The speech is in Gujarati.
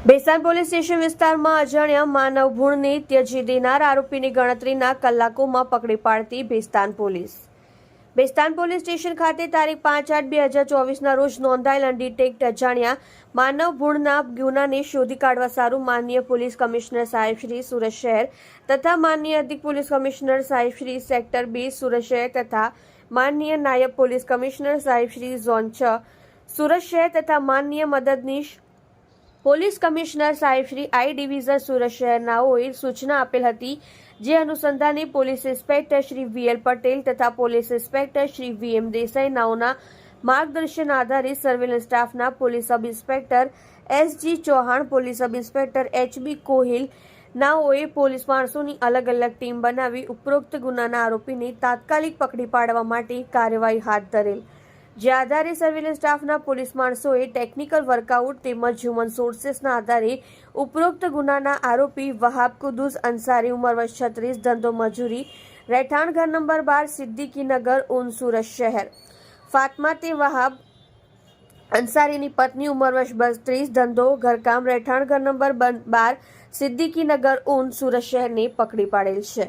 બેસાણ પોલીસ સ્ટેશન વિસ્તારમાં અજાણ્યા માનવ ભૂણને ત્યજી દેનાર આરોપીની ગણતરીના કલાકોમાં પકડી પાડતી Bhestan police. Bestan police station ખાતે તારીખ પાંચ આઠ બે હજાર ચોવીસના રોજ નોંધાયેલ અનડિટેક્ટ અજાણ્યા માનવ ભૂણના ગુનાને શોધી કાઢવા સારું માનનીય પોલીસ કમિશનર સાહેબ શ્રી સુરત શહેર તથા માનનીય અધિક પોલીસ કમિશનર સાહેબ શ્રી સેક્ટર બી સુરત શહેર તથા માનનીય નાયબ પોલીસ કમિશનર સાહેબ શ્રી ઝોન છ સુરત શહેર તથા માનનીય મદદનીશ પોલીસ કમિશનર સાહેબ શ્રી આઈ ડિવિઝન સુરત શહેરનાઓએ સૂચના આપેલ હતી, જે અનુસંધાને police inspector Shri VL Patel તથા police inspector Shri VM Desai નાઓના માર્ગદર્શન આધારે સર્વેલન્સ સ્ટાફના police sub inspector SG Chauhan, police sub inspector HB Kohil નાઓએ police માણસોની અલગ અલગ ટીમ બનાવી ઉપરોક્ત ગુનાના આરોપીને તાત્કાલિક પકડી પાડવા માટે કાર્યવાહી હાથ ધરેલ. જે આધારે સર્વેલન્સ સ્ટાફના પોલીસ માણસોએ ટેકનિકલ વર્કઆઉટ તેમજ હ્યુમન સોર્સીસના આધારે ઉપરોક્ત ગુનાના આરોપી વહાબ કુદુસ અંસારી, ઉંમર વર્ષ છત્રીસ, ધંધો મજૂરી, રહેઠાણ ઘર નંબર બાર, સિદ્દીકીનગર, ઉન સુરત શહેર. ફાતમા તે વહાબ અંસારીની પત્ની, ઉંમર વર્ષ બત્રીસ, ધંધો, ઘરકામ, રહેઠાણ ઘર નંબર બાર, સિદ્દીકીનગર, ઉન સુરત શહેરને પકડી પાડેલ છે.